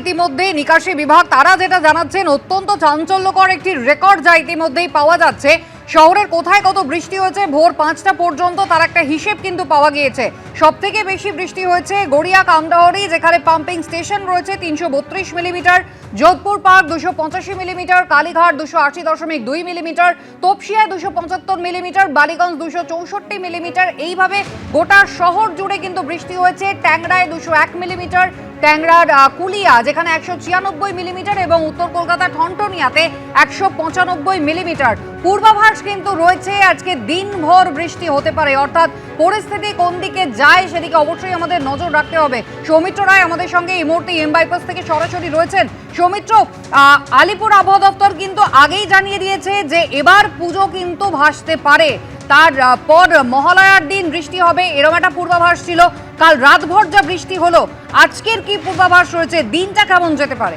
ইতিমধ্যে নিকাশি বিভাগ, তারা যেটা জানাচ্ছেন, অত্যন্ত চাঞ্চল্যকর একটি রেকর্ড যা ইতিমধ্যেই পাওয়া যাচ্ছে। শহরের কোথায় কত বৃষ্টি হয়েছে? ভোর পাঁচটা পর্যন্ত তার একটা হিসেব কিন্তু পাওয়া গিয়েছে। সব থেকে বেশি বৃষ্টি হয়েছে গড়িয়া কামদাহরি যেখানে পাম্পিং স্টেশন রয়েছে তিনশো বত্রিশ মিলিমিটার যোধপুর পার্ক দুশো পঁচাশি মিলিমিটার কালীঘাট দুশো আশি দশমিক দুই মিলিমিটার তপসিয়ায় দুশো পঁচাত্তর মিলিমিটার বালিগঞ্জ দুশো চৌষট্টি মিলিমিটার এইভাবে গোটা শহর জুড়ে কিন্তু বৃষ্টি হয়েছে। ট্যাংরায় দুশো এক মিলিমিটার ট্যাংরার কুলিয়া, যেখানে একশো ছিয়ানব্বই মিলিমিটার এবং উত্তর কলকাতা ঠনটনিয়াতে একশো পঁচানব্বই মিলিমিটার। পূর্বাভাস কিন্তু রয়েছে, আজকে দিনভর বৃষ্টি হতে পারে। অর্থাৎ পরিস্থিতি কোন দিকে যায় সেদিকে অবশ্যই আমাদের নজর রাখতে হবে। সৌমিত্র রায় আমাদের সঙ্গে এই মুহূর্তে এম বাইপাস থেকে সরাসরি রয়েছেন। সৌমিত্র আলিপুর আবহাওয়া দপ্তর কিন্তু আগেই জানিয়ে দিয়েছে যে এবার পুজো কিন্তু ভাসতে পারে। তার পর মহালয়ার দিন বৃষ্টি হবে এরকম একটা পূর্বাভাস ছিল। কাল রাতভর যা বৃষ্টি হলো আজকের কি পূর্বাভাস রয়েছে? দিনটা কেমন যেতে পারে?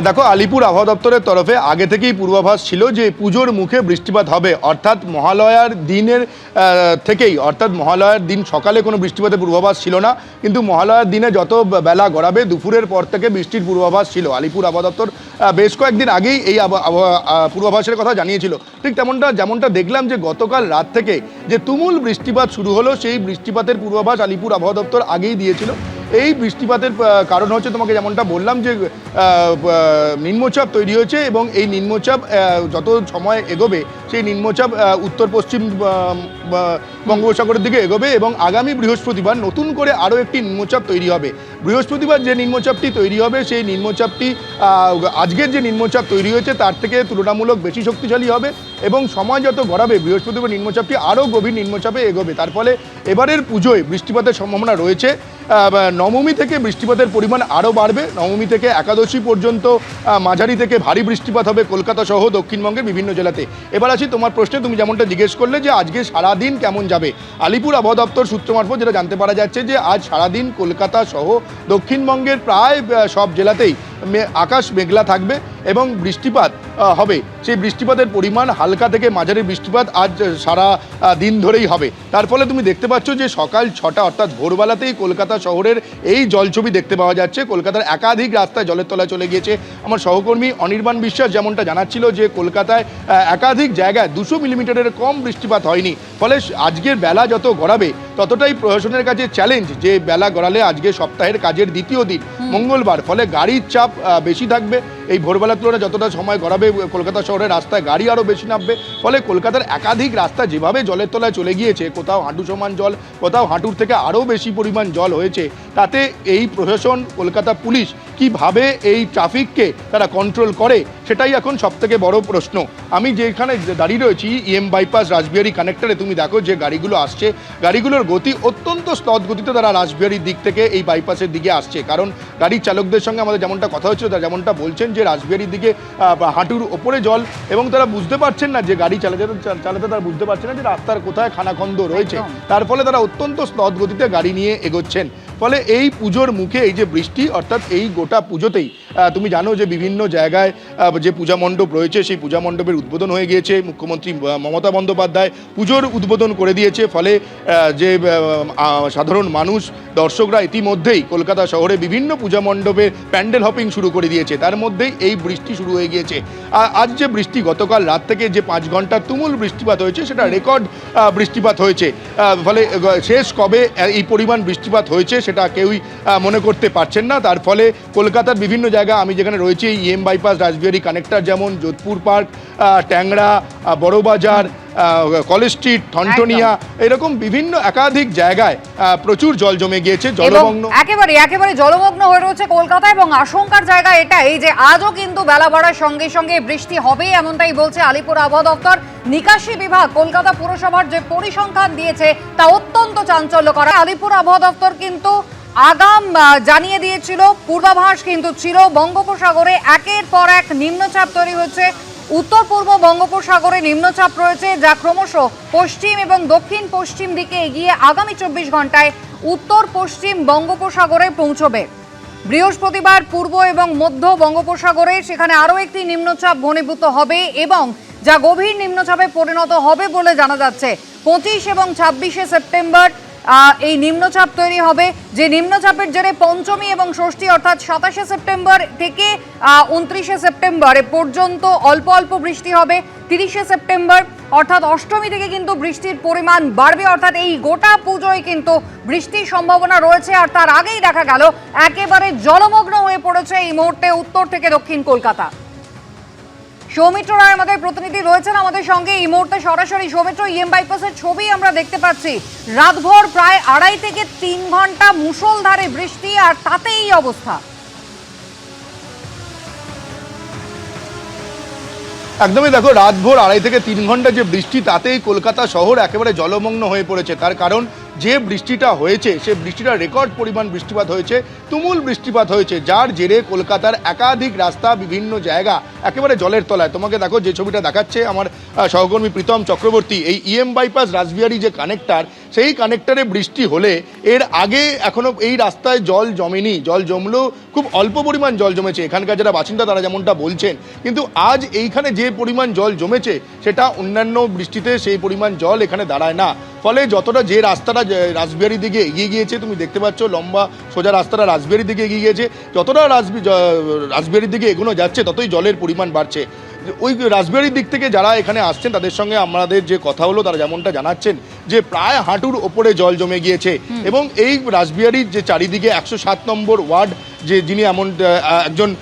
দেখো, আলিপুর আবহাওয়া দপ্তরের তরফে আগে থেকেই পূর্বাভাস ছিল যে পুজোর মুখে বৃষ্টিপাত হবে। অর্থাৎ মহালয়ার দিনের থেকেই, অর্থাৎ মহালয়ার দিন সকালে কোনো বৃষ্টিপাতের পূর্বাভাস ছিল না। কিন্তু মহালয়ার দিনে যত বেলা গড়াবে, দুপুরের পর থেকে বৃষ্টির পূর্বাভাস ছিল। আলিপুর আবহাওয়া দপ্তর বেশ কয়েকদিন আগেই এই পূর্বাভাসের কথা জানিয়েছিল। ঠিক তেমনটা, যেমনটা দেখলাম যে গতকাল রাত থেকে যে তুমুল বৃষ্টিপাত শুরু হলো, সেই বৃষ্টিপাতের পূর্বাভাস আলিপুর আবহাওয়া দপ্তর আগেই দিয়েছিল। এই বৃষ্টিপাতের কারণ হচ্ছে তোমাকে যেমনটা বললাম যে নিম্নচাপ তৈরি হয়েছে এবং এই নিম্নচাপ যত সময় এগোবে, সেই নিম্নচাপ উত্তর, পশ্চিম বঙ্গোপসাগরের দিকে এগোবে এবং আগামী বৃহস্পতিবার নতুন করে আরও একটি নিম্নচাপ তৈরি হবে। বৃহস্পতিবার যে নিম্নচাপটি তৈরি হবে, সেই নিম্নচাপটি আজকের যে নিম্নচাপ তৈরি হয়েছে, তার থেকে তুলনামূলক বেশি শক্তিশালী হবে এবং সময় যত গড়াবে, বৃহস্পতিবার নিম্নচাপটি আরও গভীর নিম্নচাপে এগোবে। তার ফলে এবারের পুজোয় বৃষ্টিপাতের সম্ভাবনা রয়েছে। নবমী থেকে বৃষ্টিপাতের পরিমাণ আরও বাড়বে। নবমী থেকে একাদশী পর্যন্ত মাঝারি থেকে ভারী বৃষ্টিপাত হবে কলকাতা সহ দক্ষিণবঙ্গের বিভিন্ন জেলাতে। এবার আসি তোমার প্রশ্নে, তুমি যেমনটা জিজ্ঞেস করলে যে আজকে সারাদিন কেমন যাবে। আলিপুর আবহাওয়া দপ্তর সূত্র মারফত যেটা জানতে পারা যাচ্ছে যে আজ সারাদিন কলকাতা সহ দক্ষিণবঙ্গের প্রায় সব জেলাতেই আকাশ মেঘলা থাকবে এবং বৃষ্টিপাত হবে। সেই বৃষ্টিপাতের পরিমাণ হালকা থেকে মাঝারি বৃষ্টিপাত আজ সারা দিন ধরেই হবে। তার ফলে তুমি দেখতে পাচ্ছ যে সকাল ছটা, অর্থাৎ ভোরবেলাতেই কলকাতা শহরের এই জলছবি দেখতে পাওয়া যাচ্ছে। কলকাতার একাধিক রাস্তায় জলের তলায় চলে গিয়েছে। আমার সহকর্মী অনির্বাণ বিশ্বাস যেমনটা জানাচ্ছিল যে কলকাতায় একাধিক জায়গায় দুশো মিলিমিটারের কম বৃষ্টিপাত হয়নি। ফলে আজকের বেলা যত গড়াবে, ততটাই প্রশাসনের কাছে চ্যালেঞ্জ যে বেলা গড়ালে আজকে সপ্তাহের কাজের দ্বিতীয় দিন। মঙ্গলবার, ফলে গাড়ির চাপ বেশি থাকবে। এই ভোরবেলার তুলনায় যতটা সময় গড়াবে কলকাতা শহরের রাস্তায় গাড়ি আরও বেশি নামবে। ফলে কলকাতার একাধিক রাস্তা যেভাবে জলের তলায় চলে গিয়েছে, কোথাও হাঁটু সমান জল, কোথাও হাঁটুর থেকে আরও বেশি পরিমাণ জল হয়েছে, তাতে এই প্রশাসন, কলকাতা পুলিশ কীভাবে এই ট্রাফিককে তারা কন্ট্রোল করে সেটাই এখন সবথেকে বড় প্রশ্ন। আমি যেখানে দাঁড়িয়ে রয়েছি ইএম বাইপাস রাসবিহারি কানেক্টরে তুমি দেখো যে গাড়িগুলো আসছে গাড়িগুলোর গতি অত্যন্ত স্তৎ গতিতে তারা রাসবিহারির দিক থেকে এই বাইপাসের দিকে আসছে। কারণ গাড়ির চালকদের সঙ্গে আমাদের যেমনটা কথা হচ্ছিল তারা যেমনটা বলছেন যে রাসবিহারির দিকে হাঁটুর ওপরে জল এবং তারা বুঝতে পারছেন না যে গাড়ি চালাতে চালাতে তারা বুঝতে পারছেন না যে রাস্তার কোথায় খানাখন্দ রয়েছে। তার ফলে তারা অত্যন্ত স্তৎ গতিতে গাড়ি নিয়ে এগোচ্ছেন। ফলে এই পুজোর মুখে এই যে বৃষ্টি, অর্থাৎ এই গোটা পুজোতেই তুমি জানো যে বিভিন্ন জায়গায় যে পূজা মণ্ডপ রয়েছে, সেই পূজা মণ্ডপের উদ্বোধন হয়ে গিয়েছে। মুখ্যমন্ত্রী মমতা বন্দ্যোপাধ্যায় পুজোর উদ্বোধন করে দিয়েছে। ফলে যে সাধারণ মানুষ, দর্শকরা ইতিমধ্যেই কলকাতা শহরে বিভিন্ন পূজা মণ্ডপে প্যান্ডেল হপিং শুরু করে দিয়েছে। তার মধ্যেই এই বৃষ্টি শুরু হয়ে গিয়েছে। আজ যে বৃষ্টি, গতকাল রাত থেকে যে পাঁচ ঘণ্টা তুমুল বৃষ্টিপাত হয়েছে, সেটা রেকর্ড বৃষ্টিপাত হয়েছে। ফলে শেষ কবে এই পরিমাণ বৃষ্টিপাত হয়েছে কেউই মনে করতে পারছেন না। তার ফলে কলকাতার বিভিন্ন জায়গা আমি যেখানে রয়েছি, ইএম বাইপাস, রাজবিহারী কানেক্টার যেমন, যোধপুর পার্ক ট্যাংরা বড়বাজার কলেজ স্ট্রিট ঠনটনিয়া এরকম বিভিন্ন একাধিক জায়গায় প্রচুর জল জমে গিয়েছে জলমগ্ন। একেবারে একেবারে জলমগ্ন হয়ে রয়েছে কলকাতা এবং আশঙ্কার জায়গা এটাই যে আজও কিন্তু বেলা বাড়ার সঙ্গে সঙ্গে বৃষ্টি হবে এমনটাই বলছে আলিপুর আবহাওয়া দপ্তর। নিকাশি বিভাগ কলকাতা পুরসভার যে পরিসংখ্যান দিয়েছে তা অত্যন্ত চাঞ্চল্য করা আলিপুর আবহাওয়া দপ্তর কিন্তু আগাম জানিয়ে দিয়েছিল পূর্বাভাস কিন্তু ছিল বঙ্গোপসাগরে একের পর এক নিম্নচাপ তৈরি হচ্ছে। উত্তর পূর্ব বঙ্গোপসাগরে নিম্নচাপ রয়েছে, যা ক্রমশ পশ্চিম এবং দক্ষিণ পশ্চিম দিকে এগিয়ে আগামী চব্বিশ ঘন্টায় উত্তর পশ্চিম বঙ্গোপসাগরে পৌঁছবে। বৃহস্পতিবার পূর্ব এবং মধ্য বঙ্গোপসাগরে সেখানে আরও একটি নিম্নচাপ ঘনীভূত হবে এবং যা গভীর নিম্নচাপে পরিণত হবে বলে জানা যাচ্ছে। পঁচিশ এবং ছাব্বিশে সেপ্টেম্বর এই নিম্নচাপ তৈরি হবে। যে নিম্নচাপের জেরে পঞ্চমী এবং ষষ্ঠী, অর্থাৎ সাতাশে সেপ্টেম্বর থেকে উনত্রিশে সেপ্টেম্বর পর্যন্ত অল্প অল্প বৃষ্টি হবে। তিরিশে সেপ্টেম্বর, অর্থাৎ অষ্টমী থেকে কিন্তু বৃষ্টির পরিমাণ বাড়বে। অর্থাৎ এই গোটা পুজোয় কিন্তু বৃষ্টির সম্ভাবনা রয়েছে। আর তার আগেই দেখা গেল, একেবারে জলমগ্ন হয়ে পড়েছে এই মুহূর্তে উত্তর থেকে দক্ষিণ কলকাতা। সৌমিত্র রায় আমাদের প্রতিনিধি রয়েছেন আমাদের সঙ্গে। এই মুহূর্তে সরাসরি সৌমিত্র ইএম বাইপাসের ছবি আমরা দেখতে পাচ্ছি। রাতভর প্রায় আড়াই থেকে তিন ঘণ্টা মুষলধারে বৃষ্টি, আর তাতে এই অবস্থা। একদমই দেখো, রাতভর আড়াই থেকে তিন ঘণ্টা যে বৃষ্টি, তাতেই কলকাতা শহর একেবারে জলমগ্ন হয়ে পড়েছে। তার কারণ যে বৃষ্টিটা হয়েছে, সে বৃষ্টিটা রেকর্ড পরিমাণ বৃষ্টিপাত হয়েছে, তুমুল বৃষ্টিপাত হয়েছে, যার জেরে কলকাতার একাধিক রাস্তা, বিভিন্ন জায়গা একেবারে জলের তলায়। তোমাকে দেখো, যে ছবিটা দেখাচ্ছে আমার সহকর্মী প্রীতম চক্রবর্তী, এই ইএম বাইপাস রাসবিহারি যে কানেক্টার সেই কানেক্টারে বৃষ্টি হলে এর আগে এখনও এই রাস্তায় জল জমেনি, জল জমলেও খুব অল্প পরিমাণ জল জমেছে। এখানকার যারা বাসিন্দা তারা যেমনটা বলছেন। কিন্তু আজ এইখানে যে পরিমাণ জল জমেছে, সেটা অন্যান্য বৃষ্টিতে সেই পরিমাণ জল এখানে দাঁড়ায় না। ফলে যতটা যে রাস্তাটা রাসবিহারি দিকে এগিয়ে গিয়েছে, তুমি দেখতে পাচ্ছ লম্বা সোজা রাস্তাটা রাসবিহারি দিকে এগিয়ে গিয়েছে। যতটা রাসবি রাসবিহারির দিকে এগোনো যাচ্ছে, ততই জলের পরিমাণ বাড়ছে। ওই রাসবিহারির দিক থেকে যারা এখানে আসছেন তাদের সঙ্গে আমাদের যে কথা হলো তারা যেমনটা জানাচ্ছেন যে প্রায় হাঁটুর ওপরে জল জমে গিয়েছে। এবং এই রাসবিহারির যে চারিদিকে একশো সাত নম্বর ওয়ার্ড যে যিনি এমন একজন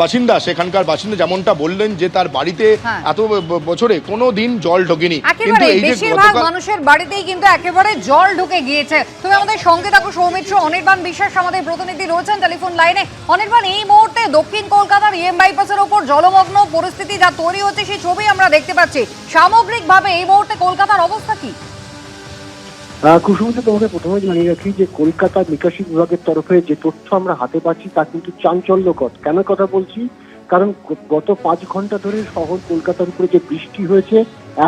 বাসিন্দা সেখানকার বাসিন্দা যেমনটা বললেন যে তার বাড়িতে হ্যাঁ। এত বছরে কোনো দিন জল ঢোকেনি। একেবারে এই যে বেশিরভাগ মানুষের বাড়িতেই কিন্তু একেবারে জল ঢুকে গিয়েছে। তুমি আমাদের সঙ্গে থাকো সৌমিত্র অনির্বাণ বিশ্বাস আমাদের প্রতিনিধি রয়েছেন টেলিফোন লাইনে। অনির্বাণ এই মুহূর্তে দক্ষিণ কলকাতার ইএম বাইপাসের ওপর জলমগ্ন পরিস্থিতি যা তৈরি হচ্ছে সেই ছবি আমরা দেখতে পাচ্ছি। সামগ্রিকভাবে এই মুহূর্তে কলকাতার অবস্থা কি? কুসুমিতা তোমাকে প্রথমে জানিয়ে রাখি যে কলকাতা নিকাশি বিভাগের তরফে যে তথ্য আমরা হাতে পাচ্ছি তা কিন্তু চাঞ্চল্যকর। কেন কথা বলছি? কারণ গত পাঁচ ঘণ্টা ধরে শহর কলকাতার উপরে যে বৃষ্টি হয়েছে,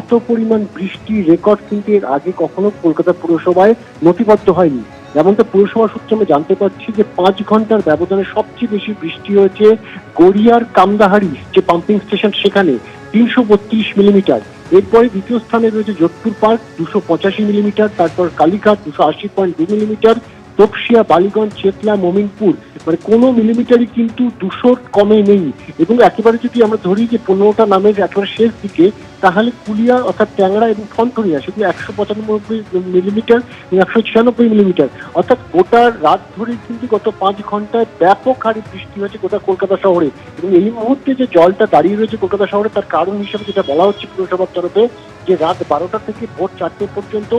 এত পরিমাণ বৃষ্টি রেকর্ড কিন্তু এর আগে কখনো কলকাতা পুরসভায় নথিবদ্ধ হয়নি। যেমনটা পুরসভা সূত্রে আমি জানতে পারছি যে পাঁচ ঘণ্টার ব্যবধানে সবচেয়ে বেশি বৃষ্টি হয়েছে গড়িয়ার কামদাহারি, যে পাম্পিং স্টেশন সেখানে, তিনশো বত্রিশ মিলিমিটার এরপরে দ্বিতীয় স্থানে রয়েছে যোধপুর পার্ক, দুশো পঁচাশি মিলিমিটার, তারপর কালীঘাট, দুশো আশি পয়েন্ট দু মিলিমিটার তপসিয়া বালিগঞ্জ, চেতলা, মমিনপুর মানে কোনো মিলিমিটারই কিন্তু দুশোর কমে নেই। এবং একেবারে যদি আমরা ধরি যে পনেরোটা নামের একেবারে শেষ দিকে, তাহলে কুলিয়া অর্থাৎ ট্যাংরা এবং ফনটনিয়া শুধু একশো পঁচানব্বই মিলিমিটার এবং একশো ছিয়ানব্বই মিলিমিটার অর্থাৎ গোটা রাত ধরে কিন্তু গত পাঁচ ঘন্টায় ব্যাপক হারে বৃষ্টি হয়েছে গোটা কলকাতা শহরে। এবং এই মুহূর্তে যে জলটা দাঁড়িয়ে রয়েছে কলকাতা শহরে, তার কারণ হিসেবে যেটা বলা হচ্ছে পুরসভার তরফে, যে রাত বারোটা থেকে ভোর চারটে পর্যন্ত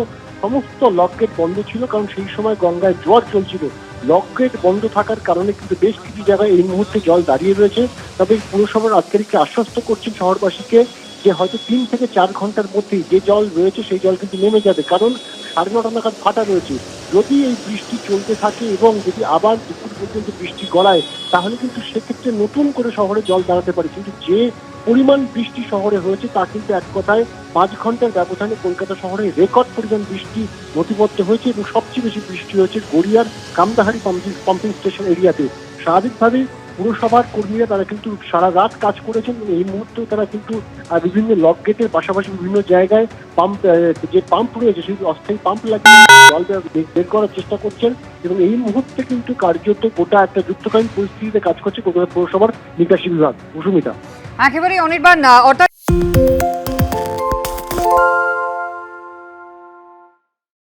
সমস্ত লক গেট বন্ধ ছিল, কারণ সেই সময় গঙ্গায় জোয়ার চলছিল। লক গেট বন্ধ থাকার কারণে কিন্তু বেশ কিছু জায়গায় এই মুহূর্তে জল দাঁড়িয়ে রয়েছে। তবে পুরসভার আধিকারিককে আশ্বস্ত করছেন শহরবাসীকে যে হয়তো তিন থেকে চার ঘণ্টার মধ্যেই যে জল রয়েছে, সেই জল কিন্তু নেমে যাবে, কারণ সাড়ে নটা নাগাদ ফাটা রয়েছে। যদি এই বৃষ্টি চলতে থাকে এবং যদি আবার দুপুর পর্যন্ত বৃষ্টি গড়ায় তাহলে কিন্তু সেক্ষেত্রে নতুন করে শহরে জল দাঁড়াতে পারে। কিন্তু যে পরিমাণ বৃষ্টি শহরে হয়েছে, তা কিন্তু এক কথায় পাঁচ ঘণ্টার ব্যবধানে কলকাতা শহরে রেকর্ড পরিমাণ বৃষ্টি নথিবদ্ধ হয়েছে এবং সবচেয়ে বেশি বৃষ্টি হয়েছে গড়িয়ার কামদাহারি পাম্পিং স্টেশন এরিয়াতে। স্বাভাবিকভাবে পুরসভার কর্মীরা তারা কিন্তু সারা রাত কাজ করেছেন এবং এই মুহূর্তেও তারা কিন্তু বিভিন্ন লক গেটের পাশাপাশি বিভিন্ন জায়গায় পাম্প যে পাম্প রয়েছে সেই অস্থায়ী পাম্প লাগিয়ে জল বের- করার চেষ্টা করছেন এবং এই মুহূর্তে কিন্তু কার্যত গোটা একটা যুদ্ধকালীন পরিস্থিতিতে কাজ করছে কলকাতা পৌরসভার নিকাশি বিভাগ। কুসুমিতা একেবারে অনির্বাণ অর্থাৎ